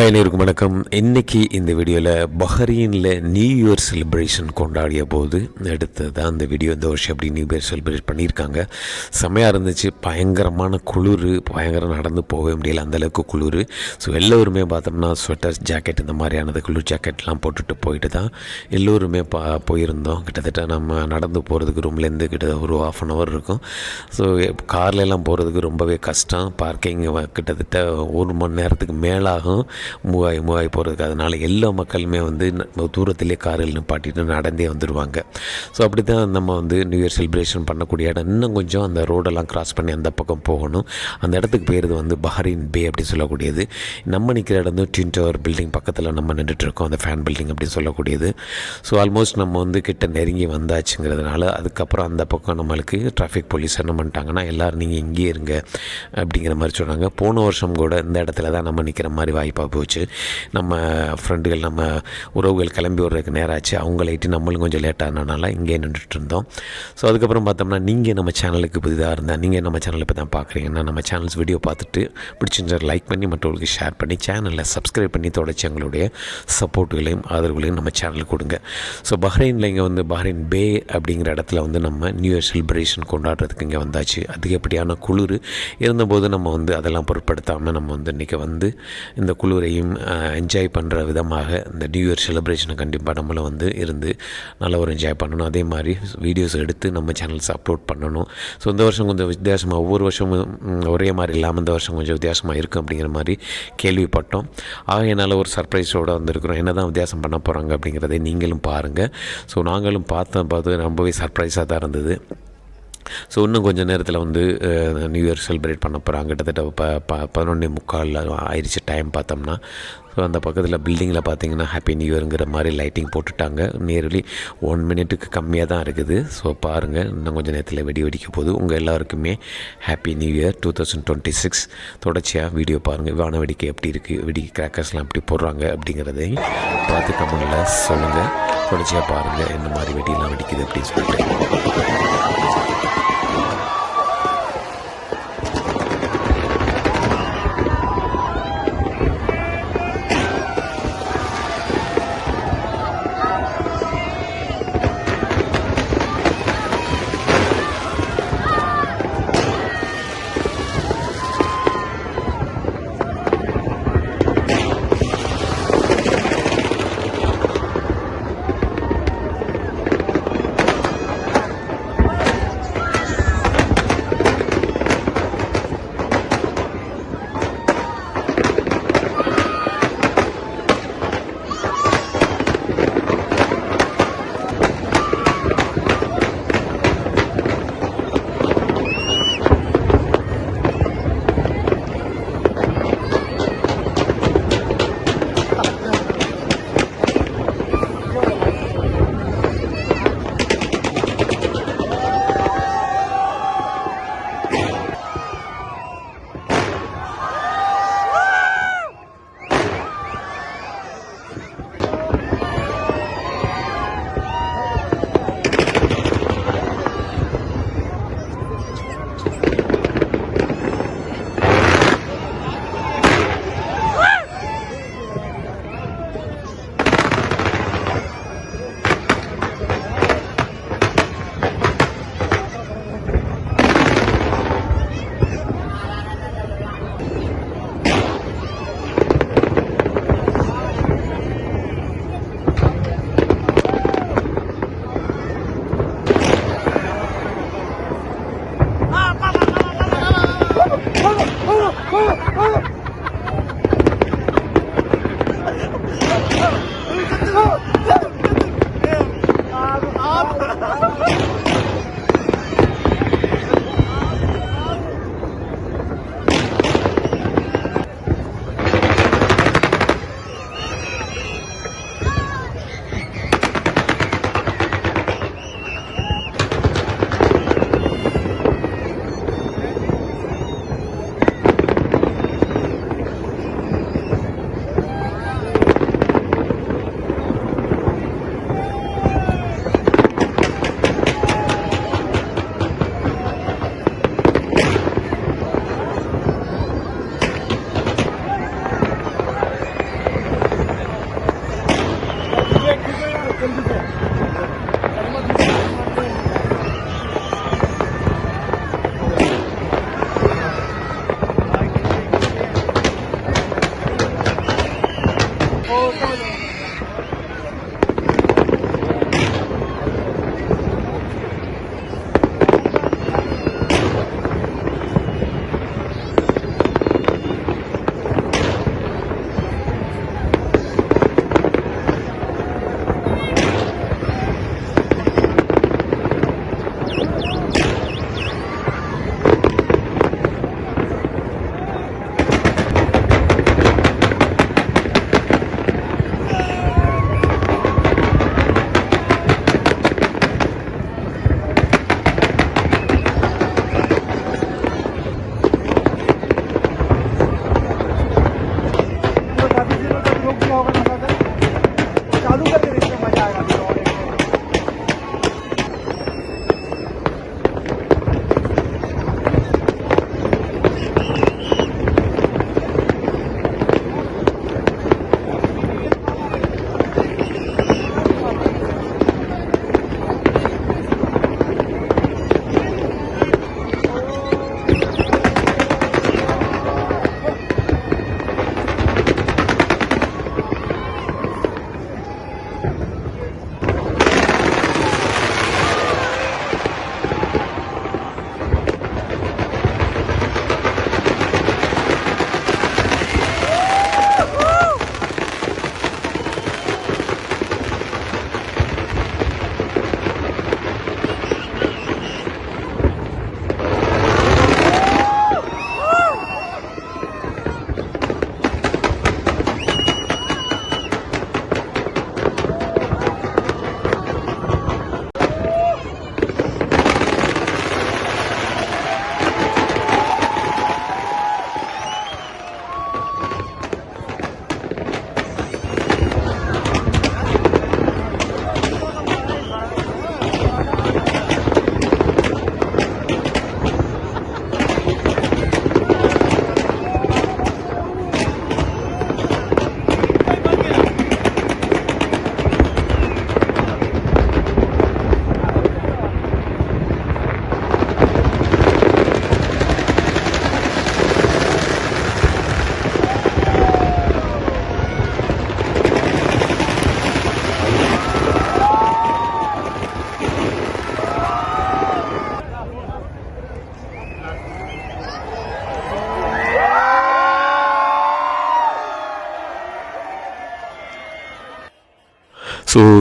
அனைவருக்கும் வணக்கம். இன்னைக்கு இந்த வீடியோவில் பஹ்ரீனில் நியூ இயர் செலிப்ரேஷன் கொண்டாடிய போது எடுத்தது தான் இந்த வீடியோ இந்த வருஷம் அப்படி நியூ இயர் செலிப்ரேட் பண்ணியிருக்காங்க. செம்மையாக இருந்துச்சு. பயங்கரமான குளிர் பயங்கரம் நடந்து போகவே முடியல அந்தளவுக்கு குளிர். ஸோ எல்லோருமே பார்த்தோம்னா ஸ்வெட்டர்ஸ் ஜாக்கெட் இந்த மாதிரியானது குளிர் ஜாக்கெட்லாம் போட்டுட்டு போயிட்டு தான் எல்லோருமே பா போயிருந்தோம். கிட்டத்தட்ட நம்ம நடந்து போகிறதுக்கு ரூம்லேருந்து கிட்ட ஒரு ஆஃப் அன் ஹவர் இருக்கும். ஸோ கார்லெலாம் போகிறதுக்கு ரொம்பவே கஷ்டம். பார்க்கிங் கிட்டத்தட்ட ஒரு மணி நேரத்துக்கு மேலாகும். மூவாய் மூவாய் போகிறதுக்கு அதனால் எல்லா மக்களுமே வந்து தூரத்திலே காரில் நிப்பாட்டிட்டு நடந்தே வந்துடுவாங்க ஸோ அப்படி தான் நம்ம வந்து நியூ இயர் செலிப்ரேஷன் பண்ணக்கூடிய இடம். இன்னும் கொஞ்சம் அந்த ரோடெல்லாம் கிராஸ் பண்ணி அந்த பக்கம் போகணும். அந்த இடத்துக்கு பேர் வந்து பஹரின் பே அப்படி சொல்லக்கூடியது. நம்ம நிற்கிற இடம் வந்து ட்வின் டவர் பில்டிங் பக்கத்தில் நம்ம நின்றுட்டு இருக்கோம் அந்த ஃபேன் பில்டிங் அப்படின்னு சொல்லக்கூடியது. ஸோ ஆல்மோஸ்ட் நம்ம வந்து கிட்ட நெருங்கி வந்தாச்சுங்கிறதுனால அதுக்கப்புறம் அந்த பக்கம் நம்மளுக்கு டிராஃபிக் போலீஸ் என்ன பண்ணிட்டாங்கன்னா எல்லோரும் நீங்கள் இங்கேயே இருங்க அப்படிங்கிற மாதிரி சொன்னாங்க. போன வருஷம் கூட இந்த இடத்துல தான் நம்ம நிற்கிற மாதிரி வாய்ப்பாக போச்சு. நம்ம ஃப்ரெண்டுகள் நம்ம உறவுகள் கிளம்பி வர்றதுக்கு நேரம் ஆச்சு அவங்களைட்டு நம்மளும் கொஞ்சம் லேட்டானனால இங்கே நின்றுட்டு இருந்தோம் ஸோ அதுக்கப்புறம் பார்த்தோம்னா நீங்கள் நம்ம சேனலுக்கு புதிதாக இருந்தால் நீங்கள் நம்ம சேனலை இப்போ தான் பார்க்குறீங்கன்னா நம்ம சேனல்ஸ் வீடியோ பார்த்துட்டு பிடிச்சிருந்த லைக் பண்ணி மற்றவர்களுக்கு ஷேர் பண்ணி சேனலை சப்ஸ்கிரைப் பண்ணி தொடர்ச்சி எங்களுடைய சப்போர்ட்டுகளையும் ஆதரவுகளையும் நம்ம சேனலுக்கு கொடுங்க. ஸோ பஹ்ரைனில் இங்கே வந்து பஹ்ரைன் பே அப்படிங்கிற இடத்துல வந்து நம்ம நியூ இயர் செலிப்ரேஷன் கொண்டாடுறதுக்கு இங்கே வந்தாச்சு. அதிகப்படியான குளிர் இருந்தபோது நம்ம வந்து அதெல்லாம் பொருட்படுத்தாமல் நம்ம வந்து இன்றைக்கி வந்து இந்த குளிரையும் என்ஜாய் பண்ணுற விதமாக இந்த நியூ இயர் செலிப்ரேஷனை கண்டிப்பாக நம்மளும் வந்து இருந்து நல்லா ஒரு என்ஜாய் பண்ணணும். அதே மாதிரி வீடியோஸ் எடுத்து நம்ம சேனல்ஸ் அப்லோட் பண்ணணும். ஸோ இந்த வருஷம் கொஞ்சம் வித்தியாசமாக ஒவ்வொரு வருஷமும் ஒரே மாதிரி இல்லாமல் இந்த வருஷம் கொஞ்சம் வித்தியாசமாக இருக்கும் அப்படிங்கிற மாதிரி கேள்விப்பட்டோம். ஆக என்னால் ஒரு சர்ப்ரைஸோடு வந்திருக்கிறோம். என்ன தான் வித்தியாசம் பண்ண போகிறாங்க அப்படிங்கிறதை நீங்களும் பாருங்கள் ஸோ நாங்களும் பார்த்தோம் பார்த்து ரொம்பவே சர்ப்ரைஸாக தான் இருந்தது. ஸோ இன்னும் கொஞ்சம் நேரத்தில் வந்து நியூ இயர் செலிப்ரேட் பண்ண போகிறாங்க கிட்டத்தட்ட ப ப பதினொன்னே முக்கால் ஆயிடுச்சு டைம் பார்த்தோம்னா. ஸோ அந்த பக்கத்தில் பில்டிங்கில் பார்த்தீங்கன்னா ஹாப்பி நியூ இயருங்கிற மாதிரி லைட்டிங் போட்டுட்டாங்க. நியர்லி ஒன் மினிட்டுக்கு கம்மியாக தான் இருக்குது. ஸோ பாருங்கள் இன்னும் கொஞ்சம் நேரத்தில் வெடி வெடிக்க போகுது. உங்கள் எல்லாருக்குமே happy new year two thousand twenty six தொடர்ச்சியாக வீடியோ பாருங்கள் வான வெடிக்கை எப்படி இருக்குது வெடி கிராக்கர்ஸ்லாம் எப்படி போடுறாங்க அப்படிங்கிறதையும் பார்த்து கமெண்டில் சொல்லுங்கள் தொடர்ச்சியாக பாருங்கள் என்ன மாதிரி வெடியெல்லாம் வெடிக்குது அப்படின்னு சொல்லிட்டு.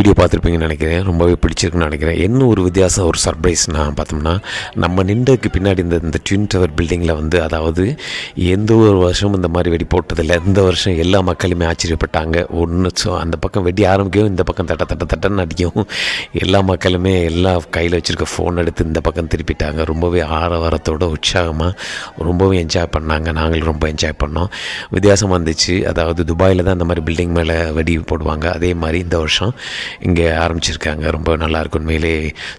வீடியோ பார்த்துருப்பீங்கன்னு நினைக்கிறேன். ரொம்பவே பிடிச்சிருக்குன்னு நினைக்கிறேன். என்ன ஒரு வித்தியாசம் ஒரு சர்ப்ரைஸ்னா பார்த்தோம்னா நம்ம நின்றதுக்கு பின்னாடி இந்த இந்த ட்வின் டவர் பில்டிங்கில் வந்து அதாவது எந்த ஒரு வருஷமும் இந்த மாதிரி வெடி போட்டதில்லை. இந்த வருஷம் எல்லா மக்களுமே ஆச்சரியப்பட்டாங்க. ஒன்று ஸோ அந்த பக்கம் வெடி ஆரம்பிக்கும் இந்த பக்கம் தட்ட தட்ட தட்டன்னு அடிக்கும் எல்லா மக்களுமே எல்லா கையில் வச்சுருக்க ஃபோன் எடுத்து இந்த பக்கம் திருப்பிட்டாங்க. ரொம்பவே ஆரவாரத்தோட உற்சாகமாக ரொம்பவே என்ஜாய் பண்ணாங்க. நாங்களும் ரொம்ப என்ஜாய் பண்ணோம். வித்தியாசமாக இருந்துச்சு. அதாவது துபாயில் தான் அந்த மாதிரி பில்டிங் மேலே வெடி போடுவாங்க. அதே மாதிரி இந்த வருஷம் இங்கே ஆரம்பிச்சிருக்காங்க. ரொம்ப நல்லாயிருக்கு. உண்மையிலே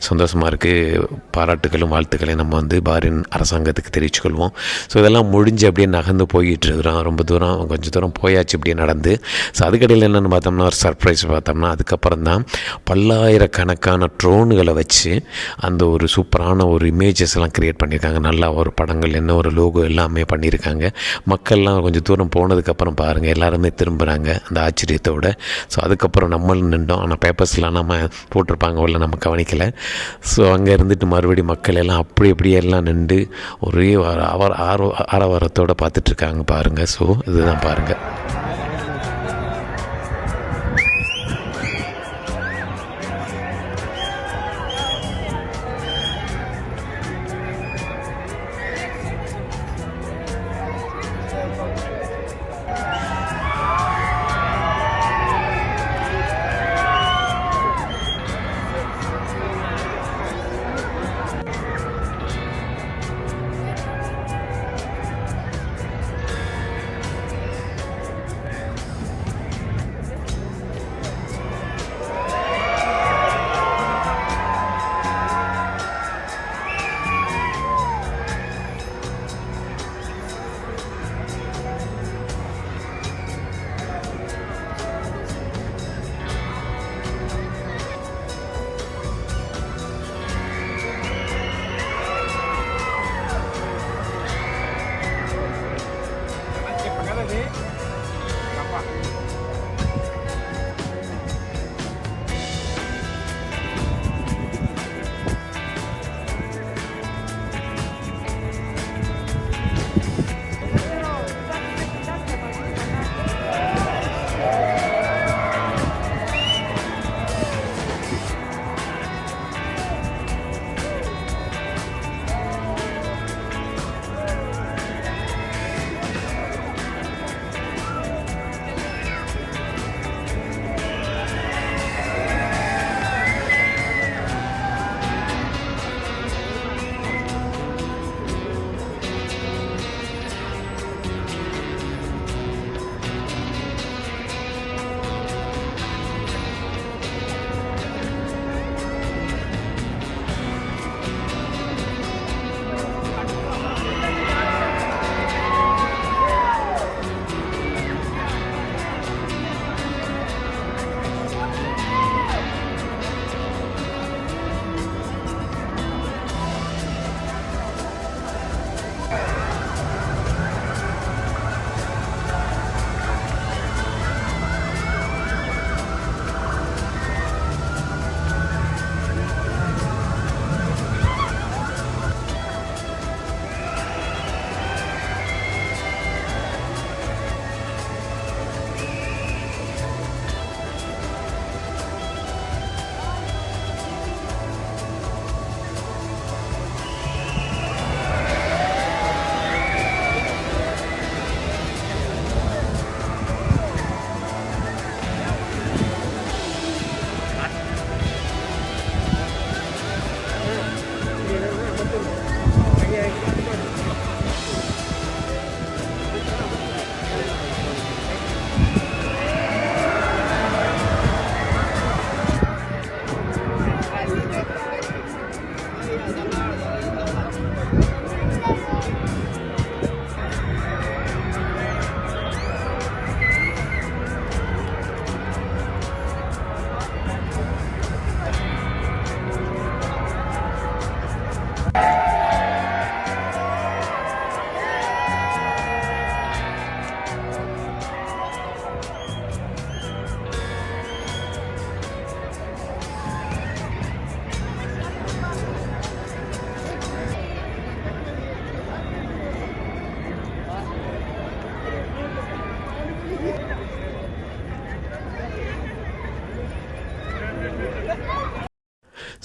சந்தோஷமாக இருக்குது பாராட்டுகளும் வாழ்த்துக்களையும் நம்ம வந்து பாரின் அரசாங்கத்துக்கு தெரிவிச்சுக்கொள்வோம். ஸோ இதெல்லாம் முடிஞ்சு அப்படியே நகர்ந்து போயிட்டு இருக்கிறோம் ரொம்ப தூரம் கொஞ்சம் தூரம் போயாச்சு இப்படியே நடந்து. ஸோ அதுக்கடையில் என்னென்னு பார்த்தோம்னா ஒரு சர்ப்ரைஸ் பார்த்தோம்னா அதுக்கப்புறம் தான் பல்லாயிரக்கணக்கான ட்ரோனுகளை வச்சு அந்த ஒரு சூப்பரான ஒரு இமேஜஸ் எல்லாம் க்ரியேட் பண்ணியிருக்காங்க. நல்லா ஒரு படங்கள் என்ன ஒரு லோகோ எல்லாமே பண்ணியிருக்காங்க. மக்கள்லாம் கொஞ்சம் தூரம் போனதுக்கப்புறம் பாருங்கள் எல்லாருமே திரும்புகிறாங்க அந்த ஆச்சரியத்தோட. ஸோ அதுக்கப்புறம் நம்மளும் நின்றோம். ஆனால் பேப்பர்ஸ்லாம் நம்ம போட்டிருப்பாங்க உள்ள நம்ம கவனிக்கலை. ஸோ அங்கே இருந்துட்டு மறுபடியும் மக்கள் எல்லாம் அப்படி அப்படியே எல்லாம் நின்று ஒரே அவர் அவர ஆர்வ ஆரவாரத்தோடு பார்த்துட்ருக்காங்க பாருங்கள் ஸோ இதுதான் பாருங்கள்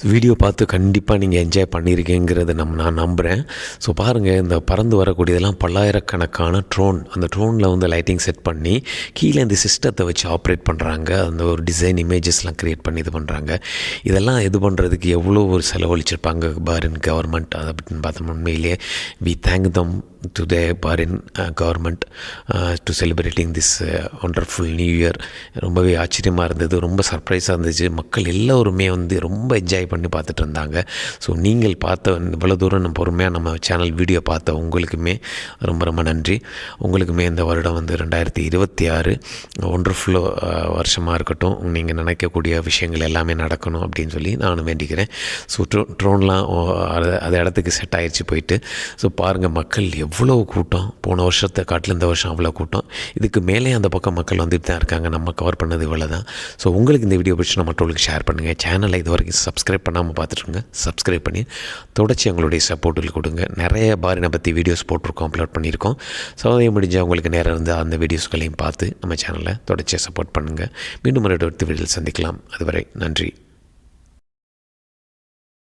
வீடியோ பார்த்து கண்டிப்பாக நீங்கள் என்ஜாய் பண்ணியிருக்கீங்கிறத நம்ம நான் நம்புகிறேன் ஸோ பாருங்கள் இந்த பறந்து வரக்கூடியதெல்லாம் பல்லாயிரக்கணக்கான ட்ரோன் அந்த ட்ரோனில் வந்து லைட்டிங் செட் பண்ணி கீழே இந்த சிஸ்டத்தை வச்சு ஆப்ரேட் பண்ணுறாங்க அந்த ஒரு டிசைன் இமேஜஸ்லாம் க்ரியேட் பண்ணி இது பண்ணுறாங்க இதெல்லாம் இது பண்ணுறதுக்கு எவ்வளோ ஒரு செலவழிச்சிருப்பாங்க பாரின் கவர்மெண்ட் அதை அப்படின்னு பார்த்தோம்னா உண்மையிலேயே we thank them to the foreign government to celebrating this wonderful new year ரொம்பவே ஆச்சரியமாக இருந்தது. ரொம்ப சர்ப்ரைஸாக இருந்துச்சு மக்கள் எல்லோருமே வந்து ரொம்ப என்ஜாய் பண்ணி பார்த்துட்டு இருந்தாங்க. ஸோ நீங்கள் பார்த்த இவ்வளோ தூரம் நம்ம பொறுமையாக நம்ம சேனல் வீடியோ பார்த்த உங்களுக்குமே ரொம்ப ரொம்ப நன்றி. உங்களுக்குமே இந்த வருடம் வந்து ரெண்டாயிரத்தி இருபத்தி ஆறு ஒண்டர்ஃபுல்லோ uh, வருஷமாக இருக்கட்டும். நீங்கள் நினைக்கக்கூடிய விஷயங்கள் எல்லாமே நடக்கணும் அப்படின்னு சொல்லி நானும் வேண்டிக்கிறேன். ஸோ ட்ரோ ட்ரோன்லாம் அது இடத்துக்கு செட் ஆயிடுச்சு போயிட்டு. ஸோ பாருங்கள் மக்கள் எவ்வளோ அவ்வளோ கூட்டம் போன வருஷத்தை காட்டில் இந்த வருஷம் அவ்வளோ கூட்டம். இதுக்கு மேலே அந்த பக்கம் மக்கள் வந்துட்டு தான் இருக்காங்க. நம்ம கவர் பண்ணது இவ்வளோ தான் ஸோ உங்களுக்கு இந்த வீடியோ பிடிச்சினா மற்றவங்களுக்கு ஷேர் பண்ணுங்கள் சேனலை இது வரைக்கும் சப்ஸ்கிரைப் பண்ணாமல் பார்த்துட்டுருங்க. சப்ஸ்கிரைப் பண்ணி தொடர்ச்சி எங்களுடைய சப்போர்ட்டில் கொடுங்க. நிறைய பாரினை பற்றி வீடியோஸ் போட்டிருக்கோம் அப்லோட் பண்ணியிருக்கோம். ஸோ அதை முடிஞ்ச உங்களுக்கு நேரம் இருந்து அந்த வீடியோஸ்களையும் பார்த்து நம்ம சேனலை தொடர்ச்சியாக சப்போர்ட் பண்ணுங்கள் மீண்டும் ஒரு அடுத்த வீடியோவில் சந்திக்கலாம். அதுவரை நன்றி.